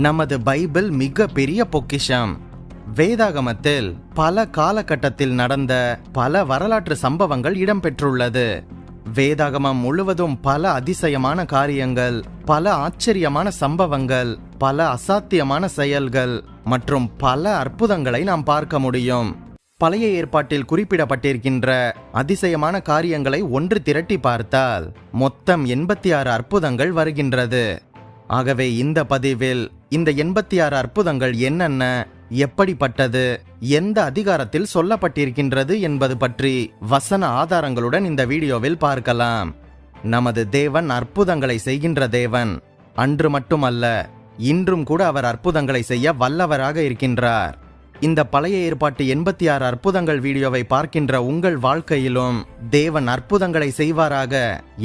நமது பைபிள் மிக பெரிய பொக்கிஷம். வேதாகமத்தில் பல காலகட்டத்தில் நடந்த பல வரலாற்று சம்பவங்கள் இடம்பெற்றுள்ளது. வேதாகமம் முழுவதும் பல அதிசயமான காரியங்கள் பல ஆச்சரியமான சம்பவங்கள் பல அசாத்தியமான செயல்கள் மற்றும் பல அற்புதங்களை நாம் பார்க்க முடியும். பழைய ஏற்பாட்டில் குறிப்பிடப்பட்டிருக்கின்ற அதிசயமான காரியங்களை ஒன்று திரட்டி பார்த்தால் மொத்தம் எண்பத்தி ஆறு அற்புதங்கள் வருகின்றது. ஆகவே இந்த பதிவில் இந்த எண்பத்தி ஆறு அற்புதங்கள் என்னென்ன எப்படிப்பட்டது எந்த அதிகாரத்தில் சொல்லப்பட்டிருக்கின்றது என்பது பற்றி வசன ஆதாரங்களுடன் இந்த வீடியோவில் பார்க்கலாம். நமது தேவன் அற்புதங்களை செய்கின்ற தேவன். அன்று மட்டுமல்ல இன்றும் கூட அவர் அற்புதங்களை செய்ய வல்லவராக இருக்கின்றார். இந்த பழைய ஏற்பாட்டு எண்பத்தி ஆறு அற்புதங்கள் வீடியோவை பார்க்கின்ற உங்கள் வாழ்க்கையிலும் தேவன் அற்புதங்களை செய்வாராக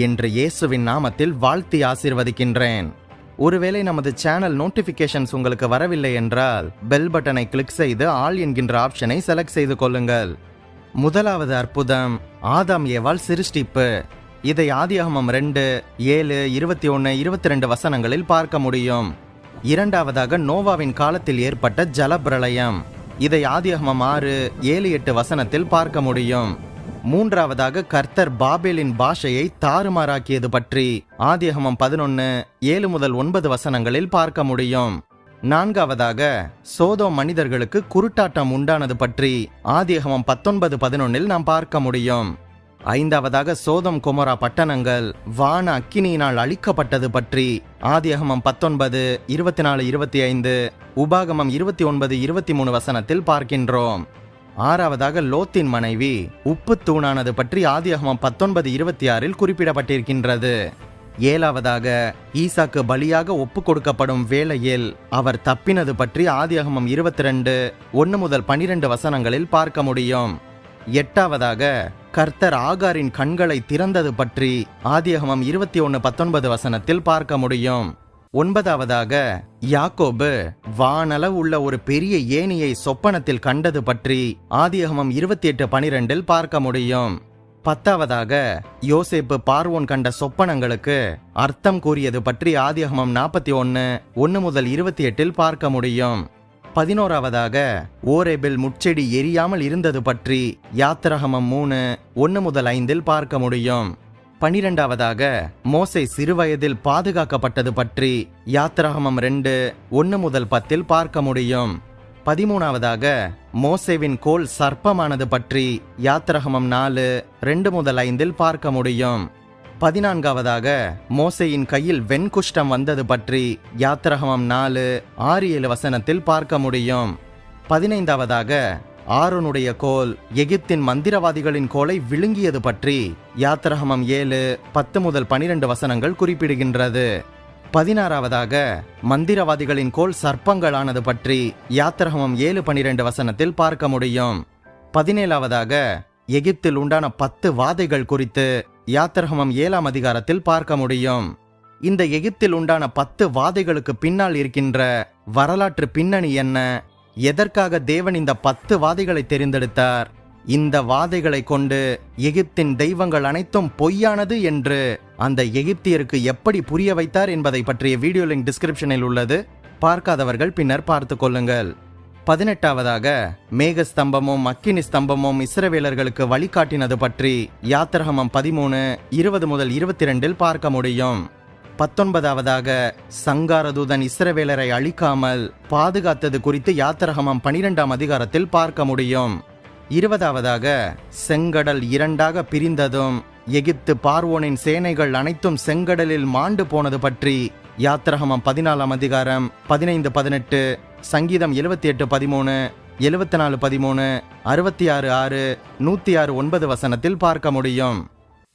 என்று இயேசுவின் நாமத்தில் வாழ்த்தி ஆசிர்வதிக்கின்றேன். ஒருவேளை நமது சேனல் நோட்டிபிகேஷன்ஸ் உங்களுக்கு வரவில்லை என்றால் பெல் பட்டனை கிளிக் செய்து ஆல் என்கின்ற ஆப்ஷனை செலக்ட் செய்து கொள்ளுங்கள். முதலாவது அற்புதம் ஆதாம் ஏவால் சிருஷ்டிப்பு. இதை ஆதியாகமம் ரெண்டு ஏழு இருபத்தி ஒன்று இருபத்தி ரெண்டு வசனங்களில் பார்க்க முடியும். இரண்டாவதாக நோவாவின் காலத்தில் ஏற்பட்ட ஜலப்பிரளயம். இதை ஆதியாகமம் ஆறு ஏழு எட்டு வசனத்தில் பார்க்க முடியும். மூன்றாவதாக கர்த்தர் பாபேலின் பாஷையை தாறுமாறாக்கியது பற்றி ஆதியகமம் பதினொன்று ஏழு முதல் ஒன்பது வசனங்களில் பார்க்க முடியும். நான்காவதாக சோதோ மனிதர்களுக்கு குருட்டாட்டம் உண்டானது பற்றி ஆதியகமம் பத்தொன்பது பதினொன்னில் நாம் பார்க்க முடியும். ஐந்தாவதாக சோதம் குமரா பட்டணங்கள் வான அக்கினியினால் அழிக்கப்பட்டது பற்றி ஆதியகமம் பத்தொன்பது இருபத்தி நாலு இருபத்தி ஐந்து உபாகமம் இருபத்தி ஒன்பது இருபத்தி மூணு வசனத்தில் பார்க்கின்றோம். ஆறாவதாக லோத்தின் மனைவி. உப்பு தூணானது பற்றி ஆதியகமம் பத்தொன்பது இருபத்தி ஆறில் குறிப்பிடப்பட்டிருக்கின்றது. ஏழாவதாக ஈசாக்கு பலியாக ஒப்பு கொடுக்கப்படும் வேளையில் அவர் தப்பினது பற்றி ஆதியகமம் இருபத்தி ரெண்டு ஒன்று முதல் பனிரெண்டு வசனங்களில் பார்க்க முடியும். எட்டாவதாக கர்த்தர் ஆகாரின் கண்களை திறந்தது பற்றி ஆதியகமம் இருபத்தி ஒன்று பத்தொன்பது வசனத்தில் பார்க்க முடியும். ஒன்பதாவதாக யாக்கோபு வானளவு உள்ள ஒரு பெரிய ஏனியை சொப்பனத்தில் கண்டது பற்றி ஆதியகமம் இருபத்தி எட்டு பனிரெண்டில் பார்க்க முடியும். பத்தாவதாக யோசேப்பு பார்வோன் கண்ட சொப்பனங்களுக்கு அர்த்தம் கூறியது பற்றி ஆதியகமம் நாற்பத்தி ஒன்று ஒன்று முதல் இருபத்தி எட்டில் பார்க்க முடியும். பதினோராவதாக ஓரேபில் முச்செடி எரியாமல் இருந்தது பற்றி யாத்திரகமம் மூணு ஒன்று முதல் ஐந்தில் பார்க்க முடியும். பனிரெண்டாவதாக மோசை சிறுவயதில் பாதுகாக்கப்பட்டது பற்றி யாத்திராகமம் ரெண்டு ஒன்று முதல் பத்தில் பார்க்க முடியும். பதிமூணாவதாக மோசேவின் கோல் சர்ப்பமானது பற்றி யாத்ரகமம் நாலு ரெண்டு முதல் ஐந்தில் பார்க்க முடியும். பதினான்காவதாக மோசையின் கையில் வெண்குஷ்டம் வந்தது பற்றி யாத்ரகமம் நாலு ஆறு ஏழு வசனத்தில் பார்க்க முடியும். பதினைந்தாவதாக ஆரோனுடைய கோல் எகிப்தின் மந்திரவாதிகளின் கோலை விழுங்கியது பற்றி யாத்திரகமம் ஏழு பத்து முதல் பனிரெண்டு வசனங்கள் குறிப்பிடுகின்றது. பதினாறாவதாக மந்திரவாதிகளின் கோல் சர்ப்பங்களானது பற்றி யாத்திரகமம் ஏழு பனிரெண்டு வசனத்தில் பார்க்க முடியும். பதினேழாவதாக எகிப்தில் உண்டான பத்து வாதைகள் குறித்து யாத்திரகமம் ஏழாம் அதிகாரத்தில் பார்க்க முடியும். இந்த எகிப்தில் உண்டான பத்து வாதைகளுக்கு பின்னால் இருக்கின்ற வரலாற்று பின்னணி என்ன? எதற்காக தேவன் இந்த பத்து வாதைகளை தெரிந்தெடுத்தார்? இந்த வாதைகளை கொண்டு எகிப்தின் தெய்வங்கள் அனைத்தும் பொய்யானது என்று அந்த எகிப்தியருக்கு எப்படி புரிய வைத்தார் என்பதை பற்றிய வீடியோ லிங்க் டிஸ்கிரிப்ஷனில் உள்ளது. பார்க்காதவர்கள் பின்னர் பார்த்து கொள்ளுங்கள். பதினெட்டாவதாக மேக ஸ்தம்பமும் அக்கினி ஸ்தம்பமும் இஸ்ரவேலர்களுக்கு வழிகாட்டினது பற்றி யாத்திரகமம் பதிமூணு இருபது முதல் இருபத்தி ரெண்டில் பார்க்க முடியும். பத்தொன்பதாவதாக சங்காரதூதன் இஸ்ரவேலரை அழிக்காமல் பாதுகாத்தது குறித்து யாத்திரகமம் பனிரெண்டாம் அதிகாரத்தில் பார்க்க முடியும். இருபதாவதாக செங்கடல் இரண்டாக பிரிந்ததும் எகிப்து பார்வோனின் சேனைகள் அனைத்தும் செங்கடலில் மாண்டு போனது பற்றி யாத்திரகமம் பதினாலாம் அதிகாரம் பதினைந்து பதினெட்டு சங்கீதம் எழுபத்தி எட்டு பதிமூணு எழுபத்தி நாலு பதிமூணு அறுபத்தி ஆறு ஆறு நூற்றி ஆறு ஒன்பது வசனத்தில் பார்க்க முடியும்.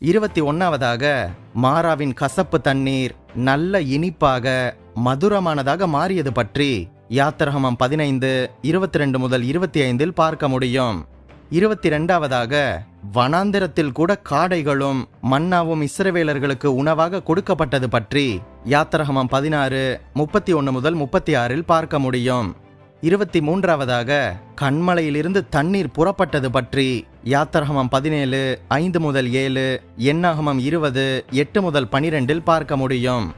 இருபத்தி ஒன்றாவதாக மாறாவின் கசப்பு தண்ணீர் நல்ல இனிப்பாக மதுரமானதாக மாறியது பற்றி யாத்திரகமம் பதினைந்து இருபத்தி ரெண்டு முதல் இருபத்தி ஐந்தில் பார்க்க முடியும். இருபத்தி ரெண்டாவதாக வனாந்திரத்தில் கூட காடைகளும் மன்னாவும் இஸ்ரவேலர்களுக்கு உணவாக கொடுக்கப்பட்டது பற்றி யாத்திரகமம் பதினாறு முப்பத்தி ஒன்று முதல் முப்பத்தி ஆறில் பார்க்க முடியும். இருபத்தி மூன்றாவதாக கண்மலையிலிருந்து தண்ணீர் புறப்பட்டது பற்றி யாத்திரகமம் பதினேழு ஐந்து முதல் ஏழு எண்ணாகமம் இருபது எட்டு முதல் பனிரெண்டில் பார்க்க முடியும்.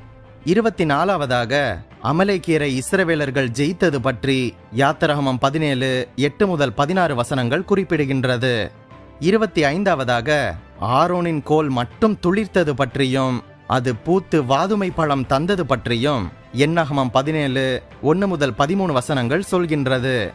இருபத்தி நாலாவதாக அமலைக்கீரை இஸ்ரவேலர்கள் ஜெயித்தது பற்றி யாத்திரகமம் பதினேழு எட்டு முதல் பதினாறு வசனங்கள் குறிப்பிடுகின்றது. இருபத்தி ஐந்தாவதாக ஆரோனின் கோல் மட்டும் துளிர்த்தது பற்றியும் அது பூத்து வாதுமை பழம் தந்தது பற்றியும் எண்ணகமம் பதினேழு ஒன்று முதல் பதிமூணு வசனங்கள் சொல்கின்றது.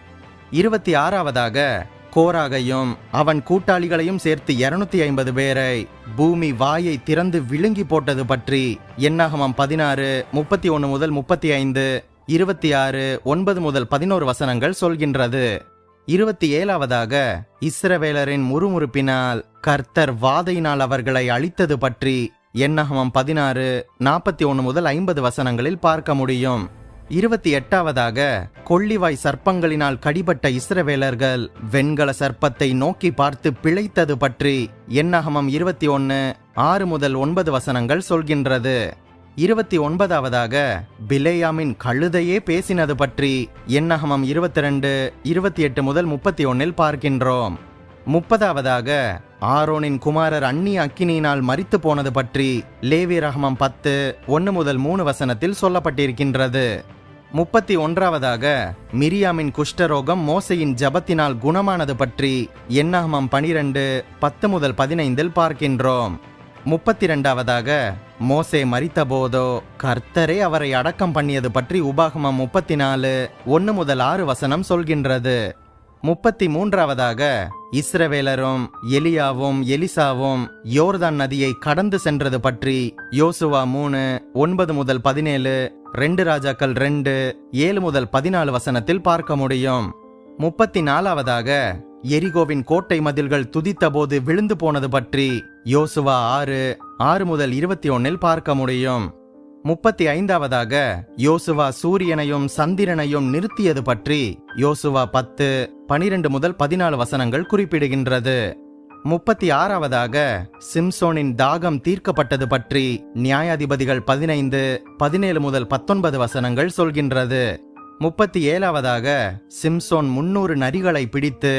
இருபத்தி ஆறாவதாக கோராகையும் அவன் கூட்டாளிகளையும் சேர்த்து இருநூத்தி ஐம்பது பேரை பூமி வாயை திறந்து விழுங்கி போட்டது பற்றி எண்ணாகமம் பதினாறு முப்பத்தி ஒன்று முதல் முப்பத்தி ஐந்து இருபத்தி ஆறு ஒன்பது முதல் பதினோரு வசனங்கள் சொல்கின்றது. இருபத்தி ஏழாவதாக இஸ்ரவேலரின் முறுமுறுப்பினால் கர்த்தர் வாதையினால் அவர்களை அழித்தது பற்றி எண்ணகமம் பதினாறு நாற்பத்தி ஒன்று முதல் ஐம்பது வசனங்களில் பார்க்க முடியும். இருபத்தி எட்டாவதாக கொள்ளிவாய் சர்ப்பங்களினால் கடிபட்ட இஸ்ரவேலர்கள் வெண்கல சர்ப்பத்தை நோக்கி பார்த்து பிழைத்தது பற்றி எண்ணகமம் இருபத்தி ஒன்று ஆறு முதல் ஒன்பது வசனங்கள் சொல்கின்றது. இருபத்தி ஒன்பதாவதாக பிலேயாமின் கழுதையே பேசினது பற்றி எண்ணகமம் இருபத்தி ரெண்டு இருபத்தி எட்டு முதல் முப்பத்தி ஒன்னில் பார்க்கின்றோம். முப்பதாவதாக ஆரோனின் குமாரர் அன்னி அக்கினியினால் மறித்து போனது பற்றி லேவி ரஹமம் பத்து ஒன்று முதல் மூணு வசனத்தில் சொல்லப்பட்டிருக்கின்றது. முப்பத்தி ஒன்றாவதாக மிரியாமின் குஷ்டரோகம் மோசையின் ஜபத்தினால் குணமானது பற்றி எண்ணகமம் பனிரெண்டு பத்து முதல் பதினைந்தில் பார்க்கின்றோம். முப்பத்தி ரெண்டாவதாக மோசே மரித்தபோதோ கர்த்தரே அவரை அடக்கம் பண்ணியது பற்றி உபாகமம் முப்பத்தி நாலு ஒன்று முதல் ஆறு வசனம் சொல்கின்றது. முப்பத்தி மூன்றாவதாக இஸ்ரவேலரும் எலியாவும் எலிசாவும் யோர்தான் நதியை கடந்து சென்றது பற்றி யோசுவா மூணு ஒன்பது முதல் பதினேழு ரெண்டு ராஜாக்கள் ரெண்டு ஏழு முதல் பதினாலு வசனத்தில் பார்க்க முடியும். முப்பத்தி நாலாவதாக எரிகோவின் கோட்டை மதில்கள் துதித்தபோது விழுந்து போனது பற்றி யோசுவா ஆறு ஆறு முதல் இருபத்தி ஒன்னில் பார்க்க முடியும். முப்பத்தி ஐந்தாவதாக யோசுவா சூரியனையும் சந்திரனையும் நிறுத்தியது பற்றி யோசுவா பத்து பனிரெண்டு முதல் பதினாலு வசனங்கள் குறிப்பிடுகின்றது. முப்பத்தி ஆறாவதாக சிம்சோனின் தாகம் தீர்க்கப்பட்டது பற்றி நியாயாதிபதிகள் பதினைந்து பதினேழு முதல் பத்தொன்பது வசனங்கள் சொல்கின்றது. முப்பத்தி ஏழாவதாக சிம்சோன் முன்னூறு நரிகளை பிடித்து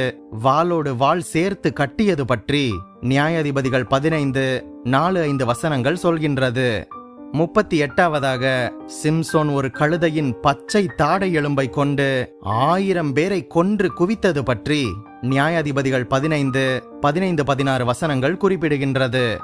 வாளோடு வாள் சேர்த்து கட்டியது பற்றி நியாயாதிபதிகள் பதினைந்து நாலு ஐந்து வசனங்கள் சொல்கின்றது. முப்பத்தி எட்டாவதாக சிம்சோன் ஒரு கழுதையின் பச்சை தாடை எலும்பை கொண்டு ஆயிரம் பேரை கொன்று குவித்தது பற்றி நியாயாதிபதிகள் பதினைந்து பதினைந்து பதினாறு வசனங்கள் குறிப்பிடுகின்றது.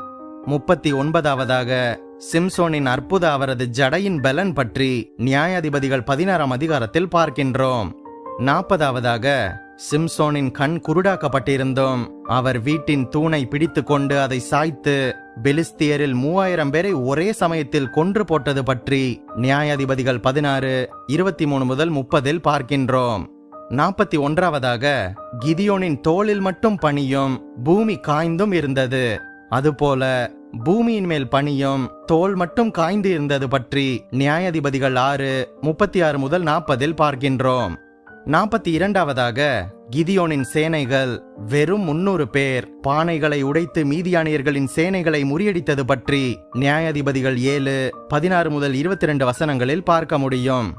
முப்பத்தி ஒன்பதாவதாக சிம்சோனின் அற்புத அவரது ஜடையின் பலன் பற்றி நியாயாதிபதிகள் பதினாறாம் அதிகாரத்தில் பார்க்கின்றோம். நாற்பதாவதாக சிம்சோனின் கண் குருடாக்கப்பட்டிருந்தும். அவர் வீட்டின் தூணை பிடித்து கொண்டு அதை சாய்த்து பெலிஸ்தியரில் மூவாயிரம் பேரை ஒரே சமயத்தில் கொன்று போட்டது பற்றி நியாயாதிபதிகள் பதினாறு இருபத்தி மூணு முதல் முப்பதில் பார்க்கின்றோம். நாற்பத்தி ஒன்றாவதாக கிதியோனின் தோளில் மட்டும் பனியும் பூமி காய்ந்தும் இருந்தது. அதுபோல பூமியின் மேல் பனியும் தோல் மட்டும் காய்ந்து இருந்தது பற்றி நியாயாதிபதிகள் ஆறு முப்பத்தி ஆறு முதல் நாற்பதில் பார்க்கின்றோம். நாற்பத்தி இரண்டாவதாக கிதியோனின் சேனைகள் வெறும் முன்னூறு பேர் பானைகளை உடைத்து மீதியானியர்களின் சேனைகளை முறியடித்தது பற்றி நியாயாதிபதிகள் ஏழு பதினாறு முதல் இருபத்தி ரெண்டு வசனங்களில் பார்க்க முடியும்.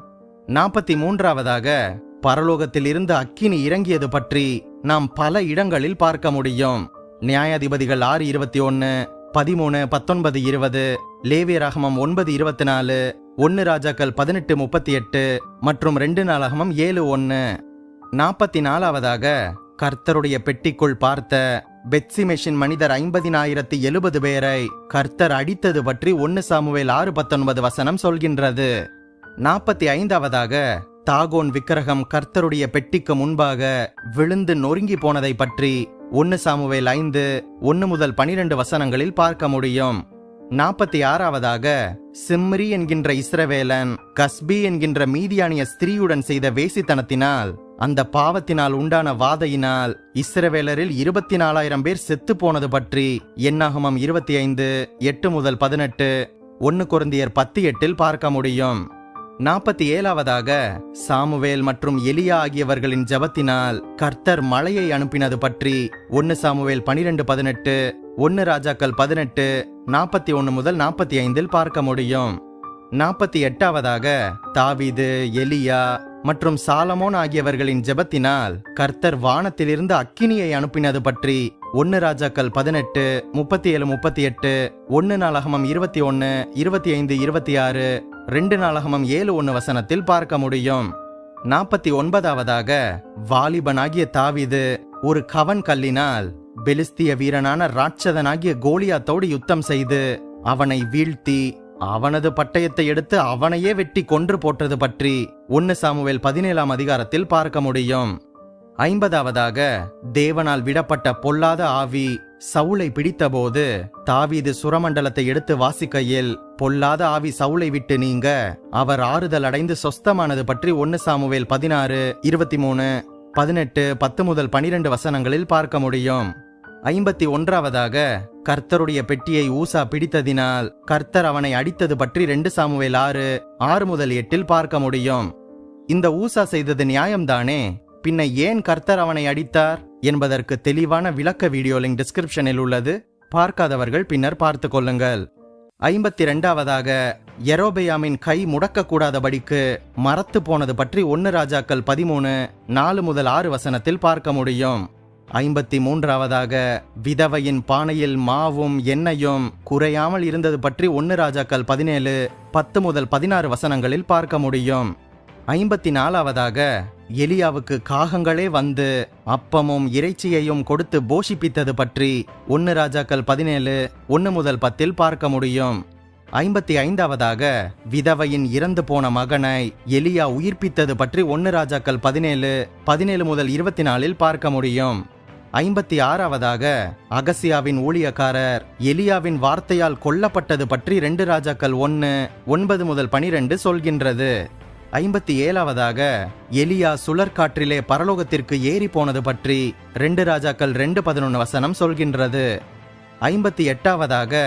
நாற்பத்தி மூன்றாவதாக பரலோகத்தில் இருந்து அக்கினி இறங்கியது பற்றி நாம் பல இடங்களில் பார்க்க முடியும். நியாயாதிபதிகள் ஆறு இருபத்தி ஒன்னு பதிமூணு பத்தொன்பது இருபது லேவிய ரகமம் ஒன்பது இருபத்தி நாலு ஒன்னு ராஜாக்கள் பதினெட்டு முப்பத்தி எட்டு மற்றும் ரெண்டு நாளாகமம் ஏழு ஒன்னு. நாற்பத்தி நாலாவதாக கர்த்தருடைய பெட்டிக்குள் பார்த்த பெட்சிமெஷின் மனிதர் ஐம்பதினாயிரத்தி எழுபது பேரை கர்த்தர் அடித்தது பற்றி ஒன்னு சாமுவேல் ஆறு பத்தொன்பது வசனம் சொல்கின்றது. நாற்பத்தி ஐந்தாவதாக தாகோன் விக்கிரகம் கர்த்தருடைய பெட்டிக்கு முன்பாக விழுந்து நொறுங்கி போனதை பற்றி ஒன்னு சாமுவேல் ஐந்து ஒன்று முதல் பனிரெண்டு வசனங்களில் பார்க்க முடியும். நாற்பத்தி ஆறாவதாக சிம்ரி என்கின்ற இஸ்ரவேலன் கஸ்பி என்கின்ற மீதியானிய ஸ்திரீயுடன் செய்த வேசித்தனத்தினால் அந்த பாவத்தினால் உண்டான வாதையினால் இஸ்ரவேலரில் இருபத்தி நாலாயிரம் பேர் செத்து போனது பற்றி எண்ணாகமம் இருபத்தி ஐந்து எட்டு முதல் பதினெட்டு ஒன்னு குருந்தியர் பத்து எட்டில் பார்க்க முடியும். நாற்பத்தி ஏழாவதாக சாமுவேல் மற்றும் எலியா ஆகியவர்களின் ஜபத்தினால் கர்த்தர் மழையை அனுப்பினது பற்றி ஒன்னு சாமுவேல் பனிரெண்டு பதினெட்டு ஒன்னு ராஜாக்கள் பதினெட்டு நாற்பத்தி ஒன்று முதல் நாற்பத்தி ஐந்தில் பார்க்க முடியும். நாற்பத்தி எட்டாவதாக தாவீது எலியா மற்றும் சாலமோன் ஆகியவர்களின் ஜெபத்தினால் கர்த்தர் வானத்திலிருந்து அக்கினியை அனுப்பினது பற்றி ஒன்னு ராஜாக்கள் பதினெட்டு முப்பத்தி ஏழு முப்பத்தி எட்டு ஒன்னு நாளகமம் இருபத்தி ஒன்னு இருபத்தி ஐந்து இருபத்தி ஆறு ரெண்டு நாளகமம் ஏழு ஒன்று வசனத்தில் பார்க்க முடியும். நாற்பத்தி ஒன்பதாவதாக வாலிபனாகிய தாவீது ஒரு கவன் கல்லினால் பெலிஸ்திய வீரனான ராட்சதனாகிய கோலியாத்தோடு யுத்தம் செய்து அவனை வீழ்த்தி அவனது பட்டயத்தை எடுத்து அவனையே வெட்டி கொன்று போட்டது பற்றி ஒன்னு சாமுவேல் பதினேழாம் அதிகாரத்தில் பார்க்க முடியும். ஐம்பதாவதாக தேவனால் விடப்பட்ட பொல்லாத ஆவி சவுளை பிடித்தபோது தாவீது சுரமண்டலத்தை எடுத்து வாசிக்கையில் பொல்லாத ஆவி சவுளை விட்டு நீங்க அவர் ஆறுதல் அடைந்து சொஸ்தமானது பற்றி ஒன்னு சாமுவேல் பதினாறு இருபத்தி மூணு பதினெட்டு பத்து முதல் பனிரெண்டு வசனங்களில் பார்க்க முடியும். ஐம்பத்தி ஒன்றாவதாக கர்த்தருடைய பெட்டியை ஊசா பிடித்ததினால் கர்த்தர் அவனை அடித்தது பற்றி ரெண்டு சாமுவேல் ஆறு ஆறு முதல் எட்டில் பார்க்க முடியும். இந்த ஊசா செய்தது நியாயம்தானே? பின்ன ஏன் கர்த்தர் அவனை அடித்தார்? என்பதற்கு தெளிவான விளக்க வீடியோ லிங்க் டிஸ்கிரிப்ஷனில் உள்ளது. பார்க்காதவர்கள் பின்னர் பார்த்து கொள்ளுங்கள். ஐம்பத்தி ரெண்டாவதாக எரோபெயாமின் கை முடக்கக்கூடாதபடிக்கு மரத்து போனது பற்றி ஒன்னு ராஜாக்கள் பதிமூணு நாலு முதல் ஆறு வசனத்தில் பார்க்க முடியும். ஐம்பத்தி மூன்றாவதாக விதவையின் பானையில் மாவும் எண்ணெயும் குறையாமல் இருந்தது பற்றி ஒன்னு ராஜாக்கள் பதினேழு பத்து முதல் பதினாறு வசனங்களில் பார்க்க முடியும். ஐம்பத்தி நாலாவதாக எலியாவுக்கு காகங்களே வந்து அப்பமும் இறைச்சியையும் கொடுத்து போஷிப்பித்தது பற்றி ஒன்னு ராஜாக்கள் பதினேழு ஒன்று முதல் பத்தில் பார்க்க முடியும். ஐம்பத்தி ஐந்தாவதாக விதவையின் இறந்து போன மகனை எலியா உயிர்ப்பித்தது பற்றி ஒன்னு ராஜாக்கள் பதினேழு பதினேழு முதல் இருபத்தி நாலில் பார்க்க முடியும். ஐம்பத்தி ஆறாவதாக அகசியாவின் ஊழியக்காரர் எலியாவின் வார்த்தையால் கொல்லப்பட்டது பற்றி ரெண்டு ராஜாக்கள் ஒன்று ஒன்பது முதல் பனிரெண்டு சொல்கின்றது. ஐம்பத்தி ஏழாவதாக எலியா சுழற்காற்றிலே பரலோகத்திற்கு ஏறி போனது பற்றி ரெண்டு ராஜாக்கள் ரெண்டு பதினொன்று வசனம் சொல்கின்றது. ஐம்பத்தி எட்டாவதாக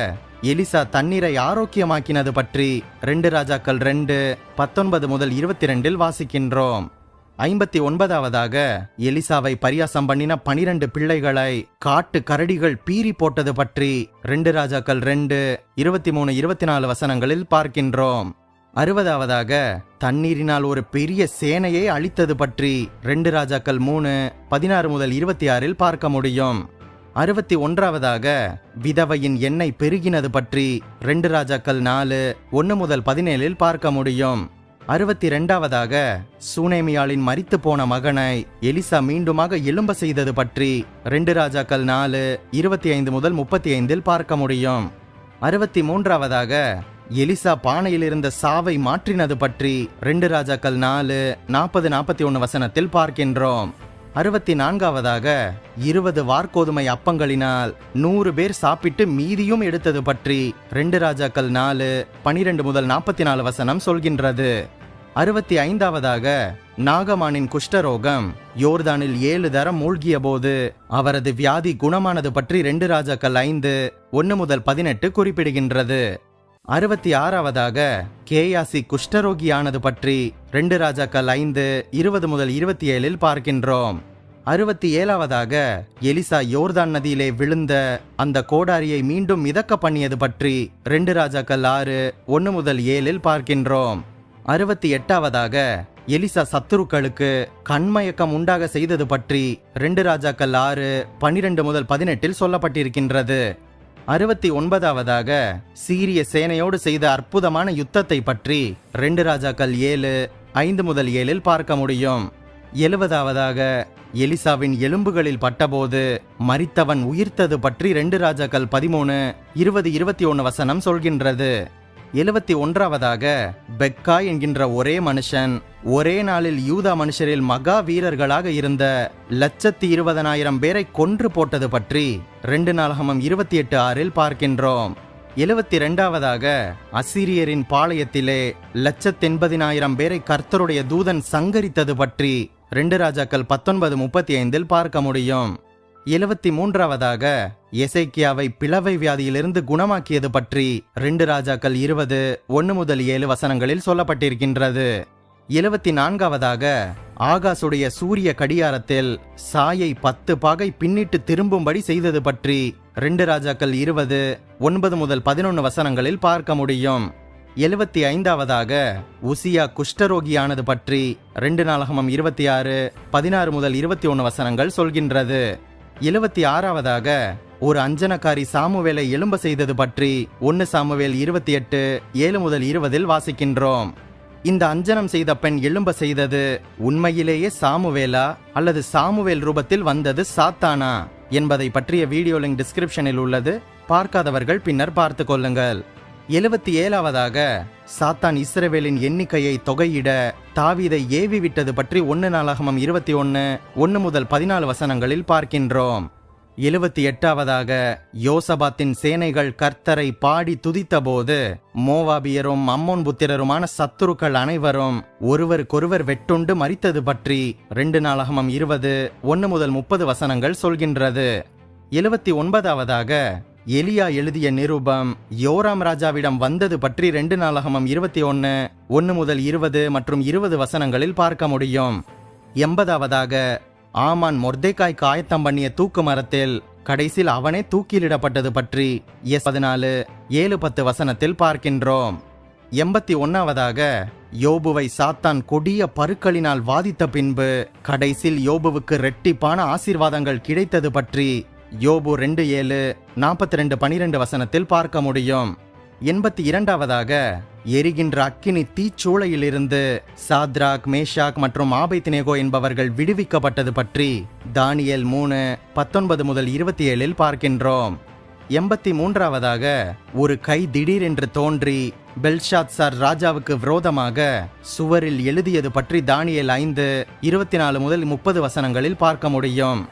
எலிசா தண்ணீரை ஆரோக்கியமாக்கினது பற்றி ரெண்டு ராஜாக்கள் ரெண்டு பத்தொன்பது முதல் இருபத்தி ரெண்டில் வாசிக்கின்றோம். ஐம்பத்தி ஒன்பதாவதாக எலிசாவை பரியாசம் பண்ணின பனிரெண்டு பிள்ளைகளை காட்டு கரடிகள் பீறி போட்டது பற்றி ரெண்டு ராஜாக்கள் ரெண்டு இருபத்தி மூணு இருபத்தி நாலு வசனங்களில் பார்க்கின்றோம். அறுபதாவதாக தண்ணீரினால் ஒரு பெரிய சேனையை அழித்தது பற்றி ரெண்டு ராஜாக்கள் மூணு பதினாறு முதல் இருபத்தி ஆறில் பார்க்க முடியும். அறுபத்தி ஒன்றாவதாக விதவையின் எண்ணெய் பெருகினது பற்றி ரெண்டு ராஜாக்கள் நாலு ஒன்று முதல் பதினேழில் பார்க்க முடியும். அறுபத்தி ரெண்டாவதாக சூனேமியாளின் மறித்து போன மகனை எலிசா மீண்டுமாக எலும்ப செய்தது பற்றி ரெண்டு ராஜாக்கள் நாலு இருபத்தி ஐந்து முதல் முப்பத்தி ஐந்தில் பார்க்க முடியும். அறுபத்தி மூன்றாவதாக எலிசா பானையில் இருந்த சாவை மாற்றினது பற்றி ரெண்டு ராஜாக்கள் நாலு நாற்பது நாற்பத்தி ஒன்று வசனத்தில் பார்க்கின்றோம். அறுபத்தி நான்காவதாக இருபது வார்கோதுமை அப்பங்களினால் நூறு பேர் சாப்பிட்டு மீதியும் எடுத்தது பற்றி ரெண்டு ராஜாக்கள் நாலு பனிரெண்டு முதல் நாற்பத்தி நாலு வசனம் சொல்கின்றது. அறுபத்தி ஐந்தாவதாக நாகமானின் குஷ்டரோகம் யோர்தானில் ஏழு தரம் மூழ்கிய போது அவரது வியாதி குணமானது பற்றி ரெண்டு ராஜாக்கள் ஐந்து ஒன்று முதல் பதினெட்டு குறிப்பிடுகின்றது. அறுபத்தி ஆறாவதாக கேயாசி குஷ்டரோகியானது பற்றி ரெண்டு ராஜாக்கள் ஐந்து இருபது முதல் இருபத்தி ஏழில் பார்க்கின்றோம். அறுபத்தி ஏழாவதாக எலிசா யோர்தான் நதியிலே விழுந்த அந்த கோடாரியை மீண்டும் மிதக்க பண்ணியது பற்றி ரெண்டு ராஜாக்கள் ஆறு ஒன்று முதல் ஏழில் பார்க்கின்றோம். அறுபத்தி எட்டாவதாக எலிசா சத்துருக்களுக்கு கண்மயக்கம் உண்டாக செய்தது பற்றி ரெண்டு ராஜாக்கள் ஆறு பனிரெண்டு முதல் பதினெட்டில் சொல்லப்பட்டிருக்கின்றது. அறுபத்தி ஒன்பதாவதாக சீரிய சேனையோடு செய்த அற்புதமான யுத்தத்தை பற்றி ரெண்டு ராஜாக்கள் ஏழு ஐந்து முதல் ஏழில் பார்க்க முடியும். எழுபதாவதாக எலிசாவின் எலும்புகளில் பட்டபோது மறித்தவன் உயிர்த்தது பற்றி ரெண்டு ராஜாக்கள் பதிமூணு இருபது இருபத்தி ஒன்று வசனம் சொல்கின்றது. எழுபத்தி ஒன்றாவதாக பெக்காய் என்கின்ற ஒரே மனுஷன் ஒரே நாளில் யூதா மனுஷரில் மகா வீரர்களாக இருந்த லட்சத்தி இருபதனாயிரம் பேரை கொன்று போட்டது பற்றி ரெண்டு நாளகமம் இருபத்தி எட்டு ஆறில் பார்க்கின்றோம். எழுபத்தி ரெண்டாவதாக அசிரியரின் பாளையத்திலே லட்சத்தெண்பதினாயிரம் பேரை கர்த்தருடைய தூதன் சங்கரித்தது பற்றி ரெண்டு ராஜாக்கள் பத்தொன்பது முப்பத்தி ஐந்தில் பார்க்க முடியும். எழுபத்தி மூன்றாவதாக எசைக்கியாவை பிளவை வியாதியிலிருந்து குணமாக்கியது பற்றி ரெண்டு ராஜாக்கள் இருபது ஒன்று முதல் ஏழு வசனங்களில் சொல்லப்பட்டிருக்கின்றது. எழுபத்தி நான்காவதாக ஆகாசுடைய சூரிய கடியாரத்தில் சாயை பத்து பாகை பின்னிட்டு திரும்பும்படி செய்தது பற்றி ரெண்டு ராஜாக்கள் இருபது ஒன்பது முதல் பதினொன்று வசனங்களில் பார்க்க முடியும். எழுபத்தி ஐந்தாவதாக உசியா குஷ்டரோகியானது பற்றி ரெண்டு நாளகமம் இருபத்தி ஆறு பதினாறு முதல் இருபத்தி ஒன்று வசனங்கள் சொல்கின்றது. எழுபத்தி ஆறாவதாக ஒரு அஞ்சனக்காரி சாமுவேலை எழும்ப செய்தது பற்றி ஒன்னு சாமுவேல் இருபத்தி எட்டு ஏழு முதல் இருபதில் வாசிக்கின்றோம். இந்த அஞ்சனம் செய்த பெண் எழும்ப செய்தது உண்மையிலேயே சாமுவேலா அல்லது சாமுவேல் ரூபத்தில் வந்தது சாத்தானா என்பதை பற்றிய வீடியோ லிங்க் டிஸ்கிரிப்ஷனில் உள்ளது. பார்க்காதவர்கள் பின்னர் பார்த்து கொள்ளுங்கள். எழுபத்தி ஏழாவதாக சாத்தான் இஸ்ரவேலின் எண்ணிக்கையை தொகையிட தாவீதை ஏவி விட்டது பற்றி ஒன்று நாளாகமம் இருபத்தி ஒன்று ஒன்று முதல் பதினாலு வசனங்களில் பார்க்கின்றோம். எழுபத்தி எட்டாவதாக யோசபாத்தின் சேனைகள் கர்த்தரை பாடி துதித்தபோது மோவாபியரும் அம்மோன் புத்திரருமான சத்துருக்கள் அனைவரும் ஒருவருக்கொருவர் வெட்டுண்டு மறித்தது பற்றி ரெண்டு நாளாகமம் இருபது ஒன்று முதல் முப்பது வசனங்கள் சொல்கின்றது. எழுபத்தி ஒன்பதாவதாக எலியா எழுதிய நிருபம் யோராம் ராஜாவிடம் வந்தது பற்றி ரெண்டு நாளகமம் இருபத்தி ஒன்று ஒன்று முதல் இருபது மற்றும் இருபது வசனங்களில் பார்க்க முடியும். எண்பதாவதாக ஆமான் மொர்தேக்காய் காயத்தம் பண்ணிய தூக்கு மரத்தில் கடைசியில் அவனே தூக்கிலிடப்பட்டது பற்றி எஸ் பதினாலு ஏழு பத்து வசனத்தில் பார்க்கின்றோம். எண்பத்தி ஒன்னாவதாக யோபுவை சாத்தான் கொடிய பருக்களினால் வாதித்த பின்பு கடைசியில் யோபுவுக்கு ரெட்டிப்பான ஆசீர்வாதங்கள் கிடைத்தது பற்றி யோபு ரெண்டு ஏழு நாற்பத்தி ரெண்டு பனிரெண்டு வசனத்தில் பார்க்க முடியும். எண்பத்தி இரண்டாவதாக எரிகின்ற அக்கினி தீச்சூளையிலிருந்து சாத்ராக் மேஷாக் மற்றும் ஆபைத்தினேகோ என்பவர்கள் விடுவிக்கப்பட்டது பற்றி தானியல் மூணு பத்தொன்பது முதல் இருபத்தி ஏழில் பார்க்கின்றோம். எண்பத்தி மூன்றாவதாக ஒரு கை திடீரென்று தோன்றி பெல்ஷாத் சார் ராஜாவுக்கு விரோதமாக சுவரில் எழுதியது பற்றி தானியல் ஐந்து இருபத்தி நாலு முதல் முப்பது வசனங்களில் பார்க்க முடியும்.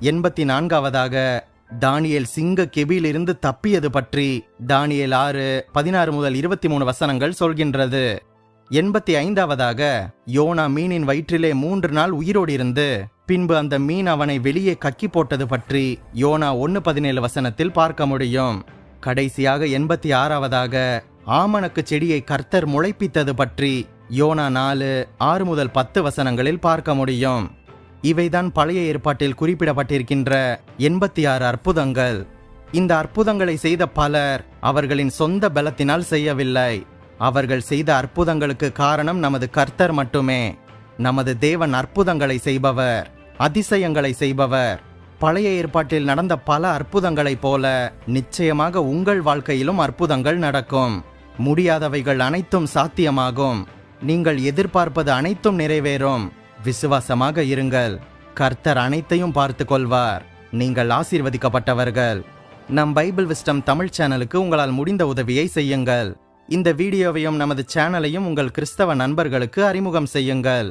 எண்பத்தி நான்காவதாக தானியல் சிங்க கெபியிலிருந்து தப்பியது பற்றி தானியல் ஆறு பதினாறு முதல் இருபத்தி மூணு வசனங்கள் சொல்கின்றது. எண்பத்தி ஐந்தாவதாக யோனா மீனின் வயிற்றிலே மூன்று நாள் உயிரோடு இருந்து பின்பு அந்த மீன் அவனை வெளியே கக்கி போட்டது பற்றி யோனா ஒன்னு பதினேழு வசனத்தில் பார்க்க முடியும். கடைசியாக எண்பத்தி ஆறாவதாக ஆமணக்கு செடியை கர்த்தர் முளைப்பித்தது பற்றி யோனா நாலு ஆறு முதல் பத்து வசனங்களில் பார்க்க முடியும். இவைதான் பழைய ஏற்பாட்டில் குறிப்பிடப்பட்டிருக்கின்ற எண்பத்தி ஆறு அற்புதங்கள். இந்த அற்புதங்களை செய்த பலர் அவர்களின் சொந்த பலத்தினால் செய்யவில்லை. அவர்கள் செய்த அற்புதங்களுக்கு காரணம் நமது கர்த்தர் மட்டுமே. நமது தேவன் அற்புதங்களை செய்பவர் அதிசயங்களை செய்பவர். பழைய ஏற்பாட்டில் நடந்த பல அற்புதங்களைப் போல நிச்சயமாக உங்கள் வாழ்க்கையிலும் அற்புதங்கள் நடக்கும். முடியாதவைகள் அனைத்தும் சாத்தியமாகும். நீங்கள் எதிர்பார்ப்பது அனைத்தும் நிறைவேறும். விசுவாசமாக இருங்கள். கர்த்தர் அனைத்தையும் பார்த்து கொள்வார் நீங்கள் ஆசீர்வதிக்கப்பட்டவர்கள். நம் பைபிள் விஸ்டம் தமிழ் சேனலுக்கு உங்களால் முடிந்த உதவியை செய்யுங்கள். இந்த வீடியோவையும் நமது சேனலையும் உங்கள் கிறிஸ்தவ நண்பர்களுக்கு அறிமுகம் செய்யுங்கள்.